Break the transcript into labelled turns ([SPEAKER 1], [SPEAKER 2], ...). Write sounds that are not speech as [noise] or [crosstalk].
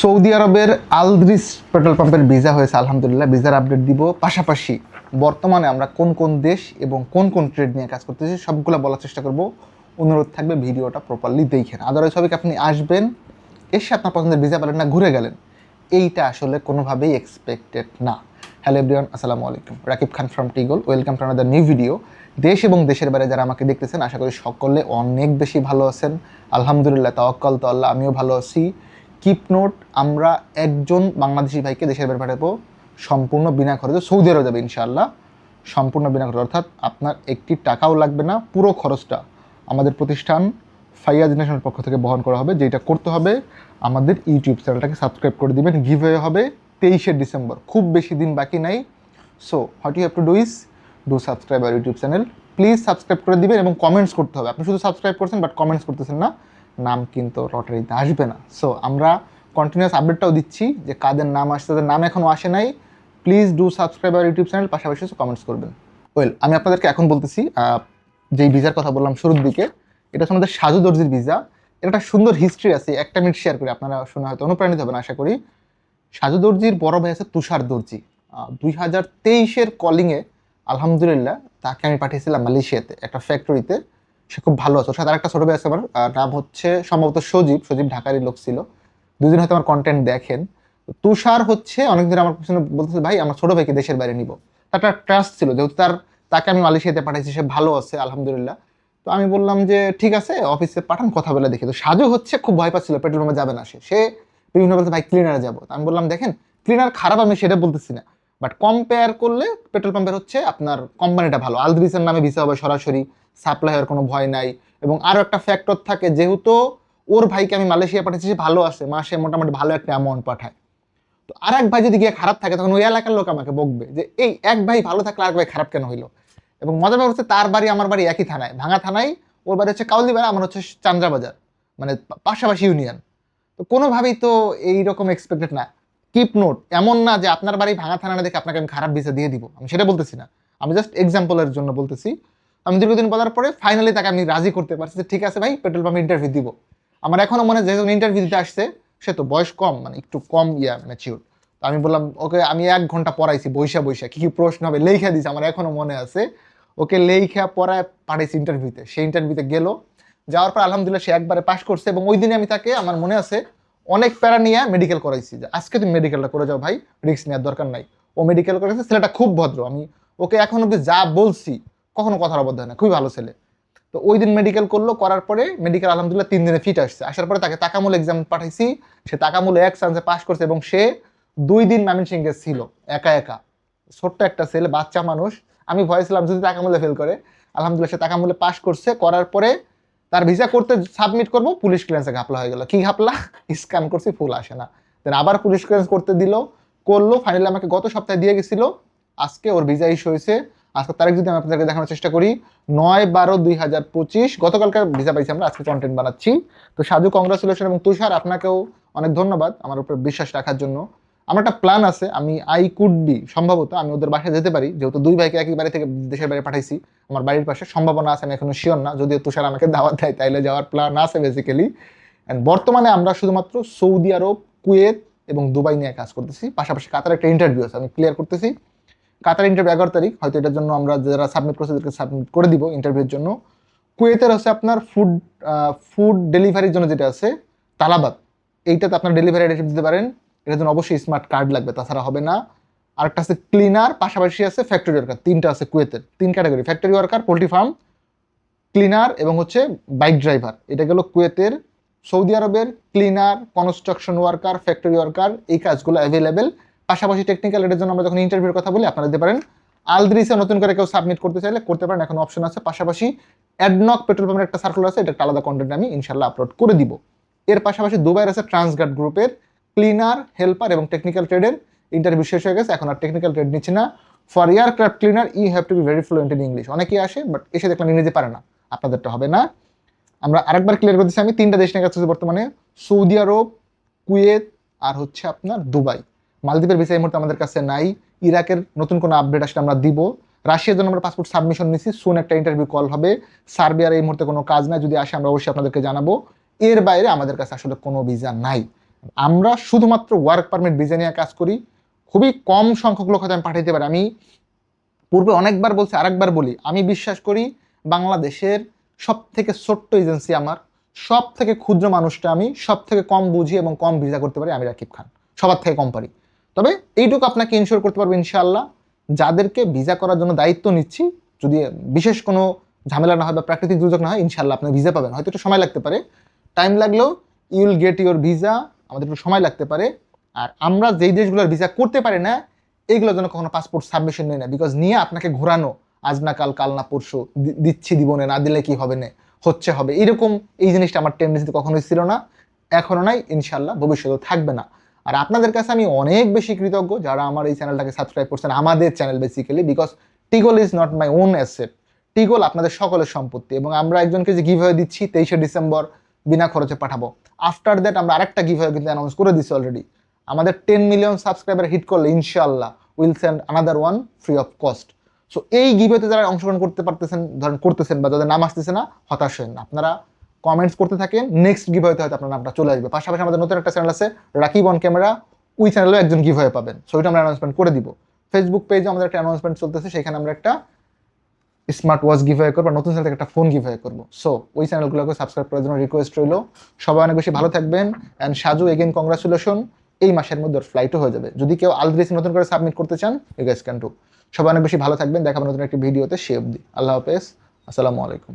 [SPEAKER 1] Saudi আরবের আলদ্রিস petrol পাম্পের visa হয়েছে, আলহামদুলিল্লাহ। ভিসার আপডেট দিব। পাশাপাশি বর্তমানে আমরা কোন কোন দেশ এবং কোন কোন ট্রেড নিয়ে কাজ করতেছি, সবগুলো বলার চেষ্টা করব। অনুরোধ থাকবে ভিডিওটা প্রপারলি দেখেন। আদারওয়াইজ সবাইকে আপনি আসবেন, এসে আপনার পছন্দের ভিসা পেলেন না, ঘুরে গেলেন। এইটা আসলে কোনোভাবেই এক্সপেক্টেড না। হ্যালো এভরিওয়ান আসসালামু আলাইকুম। Rakib Khan from Tigol welcome to another new video দেশ এবং দেশের বাইরে যারা আমাকে দেখতেছেন, আশা করি সকলে অনেক বেশি ভালো আছেন। আলহামদুলিল্লাহ, তাওয়াক্কাল তো আল্লাহ, আমিও ভালো আছি। কিপ নোট আমরা একজন বাংলাদেশি ভাইকে দেশের বাইরে পাঠাবো, সম্পূর্ণ বিনা খরচে সৌদি আরব যাবে ইনশাআল্লাহ। সম্পূর্ণ বিনা খরচ, অর্থাৎ আপনার একটি টাকাও লাগবে না, পুরো খরচটা আমাদের প্রতিষ্ঠান ফাইয়াজ ন্যাশনাল পক্ষ থেকে বহন করা হবে, যেটা করতে হবে, আমাদের ইউটিউব চ্যানেলটাকে সাবস্ক্রাইব করে দিবেন গিভ হবে তেইশে ডিসেম্বর, খুব বেশি দিন বাকি নাই। So what you have to do is do subscribe our YouTube channel please subscribe করে দিবেন এবং কমেন্টস করতে হবে। আপনি শুধু সাবস্ক্রাইব করছেন বাট কমেন্টস করতেছেন না। নাম কিন্তু লটারিতে আসবে না। সো আমরা কন্টিনিউয়াস আপডেটটাও দিচ্ছি যে কাদের নাম আসছে, তাদের নাম এখনও আসে নাই। Please do subscribe our YouTube channel পাশাপাশি কমেন্টস করবেন। ওয়েল আমি আপনাদেরকে এখন বলতেছি যেই ভিসার কথা বললাম শুরুর দিকে, এটা হচ্ছে আমাদের সাজু দর্জির ভিসা। এটা একটা সুন্দর হিস্ট্রি আছে, একটা মিনিট শেয়ার করি আপনারা শুনে হয়তো অনুপ্রাণিত হবেন, আশা করি। সাজু দর্জির বড় ভাই আছে তুষার দর্জি। দুই হাজার তেইশের কলিংয়ে আলহামদুলিল্লাহ, তাকে আমি পাঠিয়েছিলাম মালয়েশিয়াতে, একটা ফ্যাক্টরিতে সে খুব ভালো আছে। ওর সাথে আরেকটা ছোটো ভাই আছে আমার। নাম হচ্ছে সম্ভবত সজীব। সজীব ঢাকারই লোক ছিল। দুদিন হয়তো আমার কন্টেন্ট দেখেন। তুষার হচ্ছে অনেকদিন আমার পিছনে বলতেছে, ভাই, আমার ছোটো ভাইকে দেশের বাইরে নিব। তার একটা ট্রাস্ট ছিল, যেহেতু তার, তাকে আমি মালয়েশিয়াতে পাঠাইছি, সে ভালো আছে, আলহামদুলিল্লাহ। তো আমি বললাম যে, ঠিক আছে অফিসে পাঠান, কথা বলে দেখি। তো সাজু হচ্ছে খুব ভয় পাচ্ছিল, পেট্রোল পাম্পে যাবে না সে। সে বিভিন্ন বলতে ভাই ক্লিনারে যাব। আমি বললাম, দেখেন ক্লিনার খারাপ, আমি সেটা বলতেছি না। বাট কম্পেয়ার করলে, পেট্রোল পাম্পের হচ্ছে আপনার কোম্পানিটা ভালো। আলদ্রিসের নামে ভিসা হবে সরাসরি। সাপ্লাইয়ের কোনো ভয় নাই। এবং আরও একটা ফ্যাক্টর থাকে, যেহেতু ওর ভাইকে আমি মালয়েশিয়া পাঠাচ্ছি সে ভালো আছে মাসে মোটামুটি ভালো একটা অ্যামাউন্ট পাঠায়। তো আর এক ভাই যদি গিয়ে খারাপ থাকে, তখন ওই এলাকার লোক আমাকে বকবে যে, এই এক ভাই ভালো থাকলে আর এক ভাই খারাপ কেন হইল? এবং মজার ব্যাপার হচ্ছে, তার বাড়ি, আমার বাড়ি একই থানায়। ভাঙা থানায়, ওর বাড়ি হচ্ছে কাউলিবাড়া, আমার হচ্ছে চান্দ্রা বাজার মানে পাশাপাশি ইউনিয়ন। তো কোনোভাবেই তো এইরকম এক্সপেক্টেড না। কিপ নোট এমন না যে আপনার বাড়ি ভাঙা থানা দেখে আপনাকে আমি খারাপ ভিসা দিয়ে দিব। আমি সেটা বলতেছি না। আমি জাস্ট এক্সাম্পলের জন্য বলতেছি। আমি দীর্ঘদিন বলার পরে ফাইনালি তাকে আমি রাজি করতে পারছি যে, ঠিক আছে ভাই, পেট্রোল পাম্পে ইন্টারভিউ দিব। আমার এখনও মনে হয় যেহেতু ইন্টারভিউ দিতে আসছে, সে তো বয়স কম মানে একটু কম, ইয়া ম্যাচিউর তো আমি বললাম, ওকে, আমি এক ঘণ্টা পড়াইছি বৈশা বৈশা কী কী প্রশ্ন হবে? লেখা দিয়েছি আমার এখনও মনে আছে। ওকে লেখা পড়ায় পাঠাইছি ইন্টারভিউতে সেই ইন্টারভিউতে গেল। যাওয়ার পর আলহামদুলিল্লাহ সে একবারে পাশ করছে এবং ওই দিনে আমি তাকে, আমার মনে আছে, অনেক প্যারা নিয়ে মেডিকেল করাইছি যে, আজকে তুমি মেডিকেলটা করে যাও ভাই রিস্ক নেওয়ার দরকার নাই। ও মেডিকেল করেছে, ছেলেটা খুব ভদ্র। আমি ওকে এখন অব্দি যা বলছি কখনো কথার অবদ্ধ হয় না, খুবই ভালো ছেলে। তো ওই দিন মেডিকেল করল, করার পরে মেডিকেল আলহামদুলিল্লাহ তিন দিনে ফিট আসছে। আসার পরে তাকে তাকামূল এক্সাম পাঠাইছি, সে তাকামূল এক চান্সে পাস করছে এবং সে দুই দিন ময়মনসিংহে ছিল, একা একা। ছোট্ট একটা ছেলে, বাচ্চা মানুষ। আমি ভয়েছিলাম যদি তাকামূলে ফেল করে। আলহামদুলিল্লাহ সে তাকামূলে পাস করছে, করার পরে তার ভিসা করতে সাবমিট করব, পুলিশ ক্লিয়ারেন্সে ঘাপলা হয়ে গেল। কি ঘাপলা? [laughs] স্ক্যান করছি, ফুল আসে না। দেন আবার পুলিশ ক্লিয়ারেন্স করতে দিল, করল ফাইনালি আমাকে গত সপ্তাহে দিয়ে গেছিল। আজকে ওর ভিসা ইস্যু হয়েছে। আজকে তারিখ যদি আমি আপনাদেরকে দেখানোর চেষ্টা করি, নয় বারো দুই হাজার পঁচিশ গতকালকার ভিসা পাইছি আমরা, আজকে কন্টেন্ট বানাচ্ছি। তো সাজু কংগ্রাচুলেশন এবং তুষার, আপনাকেও অনেক ধন্যবাদ আমার উপর বিশ্বাস রাখার জন্য। আমার একটা প্ল্যান আছে, আমি আই কুড বি সম্ভবত আমি ওদের বাসায় যেতে পারি, যেহেতু দুই ভাইকে একই বাড়ি থেকে দেশের বাইরে পাঠাইছি, আমার বাড়ির পাশে। সম্ভাবনা আছে, আমি এখনও শিওর না, যদিও তুষার আমাকে দাওয়াত দেয়, তাইলে যাওয়ার প্ল্যান আছে বেসিক্যালি অ্যান্ড বর্তমানে আমরা শুধুমাত্র সৌদি আরব, কুয়েত এবং দুবাই নিয়ে কাজ করতেছি, পাশাপাশি কাতার একটা ইন্টারভিউ আছে, আমি ক্লিয়ার করতেছি। কাতার ইন্টারভিউ এগারো তারিখ, হয়তো এটার জন্য আমরা যারা সাবমিট করছে তাদেরকে সাবমিট করে দিব ইন্টারভিউর জন্য। কুয়েতের হচ্ছে আপনার ফুড ফুড ডেলিভারির জন্য যেটা আছে, তালাবাদ। এইটাতে আপনার ডেলিভারি রেট দিতে পারেন। এটার জন্য অবশ্যই স্মার্ট কার্ড লাগবে, তাছাড়া হবে না। আরেকটা আছে ক্লিনার পাশাপাশি আছে ফ্যাক্টরি ওয়ার্কার তিনটা আছে কুয়েতের, তিন category factory worker poultry farm cleaner এবং হচ্ছে বাইক ড্রাইভার এটা গেল কুয়েতের, সৌদি আরবের cleaner construction worker factory worker এই কাজগুলো অ্যাভেলেবেল পাশাপাশি টেকনিক্যাল এটার জন্য আমরা যখন ইন্টারভিউর কথা বলি, আপনারা দিতে পারেন। আলদ্রিসে নতুন করে কেউ সাবমিট করতে চাইলে করতে পারেন, এখন অপশন আছে। পাশাপাশি অ্যাডনক পেট্রোল পাম্পের একটা সার্কুলার আছে, এটা একটা আলাদা কন্টেন্ট আমি ইনশাল্লাহ আপলোড করে দিব। এর পাশাপাশি দুবাইয়ের আছে ট্রান্সগার্ড গ্রুপের ক্লিনার হেল্পার এবং টেকনিক্যাল ট্রেডের ইন্টারভিউ শেষ হয়ে গেছে, এখন আর টেকনিক্যাল ট্রেড নিচ্ছে না। For aircraft cleaner E have to be very fluent in English অনেকেই আসে বাট এসে দেখলাম ইংরেজি পারে না। আপনাদেরটা হবে না। আমরা আরেকবার ক্লিয়ার করতেছি আমি তিনটা দেশ নিয়ে কাজ বর্তমানে। সৌদি আরব, কুয়েত আর হচ্ছে আপনার দুবাই। মালদ্বীপের ভিসা এই মুহূর্তে আমাদের কাছে নাই। ইরাকের নতুন কোনো আপডেট আসলে আমরা দিব। রাশিয়ার জন্য আমরা পাসপোর্ট সাবমিশন নিচ্ছি সুন একটা ইন্টারভিউ কল হবে। সার্বিয়ার এই মুহূর্তে কোনো কাজ নাই। যদি আসে, আমরা অবশ্যই আপনাদেরকে জানাব। এর বাইরে আমাদের কাছে আসলে কোনো ভিসা নাই। আমরা শুধুমাত্র ওয়ার্ক পারমিট ভিসা নিয়ে কাজ করি। খুবই কম সংখ্যক লোক হয়তো আমি পাঠাইতে পারি। আমি পূর্বে অনেকবার বলছি, আরেকবার বলি, আমি বিশ্বাস করি বাংলাদেশের সব থেকে ছোট্ট এজেন্সি আমার সব থেকে ক্ষুদ্র মানুষটা আমি সব থেকে কম বুঝি এবং কম ভিসা করতে পারি আমি রাকিব খান। সবার থেকে কম পারি। তবে এইটুকু আপনাকে ইনশিওর করতে পারব ইনশাআল্লাহ, যাদেরকে ভিসা করার জন্য দায়িত্ব নিচ্ছি, যদি বিশেষ কোনো ঝামেলা না হয় বা প্রাকৃতিক দুর্যোগ না হয়, ইনশাআল্লাহ আপনি ভিসা পাবেন। হয়তো একটু সময় লাগতে পারে। টাইম লাগলেও ইউল গেট ইউর ভিসা আমাদের একটু সময় লাগতে পারে। আর আমরা যেই দেশগুলোর ভিসা করতে পারি না, এইগুলোর জন্য কখনো পাসপোর্ট সাবমিশন নেই না। বিকজ নিয়ে আপনাকে ঘোরানো, আজ না কাল কাল না পরশু দিচ্ছি দিব না দিলে কি হবে না, হচ্ছে হবে। এরকম এই জিনিসটা আমার টেন্ডেন্সিতে কখনোই ছিল না, এখনও নাই ইনশাল্লাহ ভবিষ্যতেও থাকবে না। আর আপনাদের কাছে আমি অনেক বেশি কৃতজ্ঞ যারা আমার এই চ্যানেলটাকে সাবস্ক্রাইব করছেন, আমাদের channel basically because Tigol is not my own asset Tigol আপনাদের সকলের সম্পত্তি এবং আমরা একজনকে যে গিভ দিচ্ছি, তেইশে ডিসেম্বর বিনা খরচে পাঠাবো। আফটার দ্যাট আমরা আরেকটা গিভ কিন্তু অ্যানাউন্স করে দিচ্ছি অলরেডি আমাদের টেন মিলিয়ন সাবস্ক্রাইবার হিট করলে ইনশাল্লাহ will send another one free of cost so এই গিভেতে যারা অংশগ্রহণ করতে পারতেছেন, ধরেন করতেছেন বা যাদের নাম আসতেছে না, হতাশ হন না। আপনারা কমেন্টস করতে থাকেন নেক্সট গিভ হয়তো হয়তো আপনার নামটা চলে আসবে। পাশাপাশি আমাদের নতুন একটা চ্যানেল আছে রাকিব অন ক্যামেরা ওই চ্যানেলেও একজন গিভ হয়ে পাবেন সো আমরা অ্যানাউন্সমেন্ট করে দিব। ফেসবুক পেজে আমাদের একটা অ্যানাউন্সমেন্ট চলতেছে, সেখানে আমরা একটা স্মার্ট ওয়াচ গিভ হয়ে করব নতুন চ্যানেল থেকে একটা ফোন গিভ হয়ে করব। সো ওই চ্যানেলগুলোকে সাবস্ক্রাইব করার জন্য রিকোয়েস্ট রইল। সবাই অনেক বেশি ভালো থাকবেন অ্যান্ড সাজু এগেন কংগ্রাচুলেশন এই মাসের মধ্যে ওর ফ্লাইটও হয়ে যাবে। যদি কেউ আলদ্রিস নতুন করে সাবমিট করতে চান ইউ ক্যান টু সবাই অনেক বেশি ভালো থাকবেন দেখাবেন নতুন একটি ভিডিওতে সে অবধি। আল্লাহ হাফেজ। আসসালামু আলাইকুম।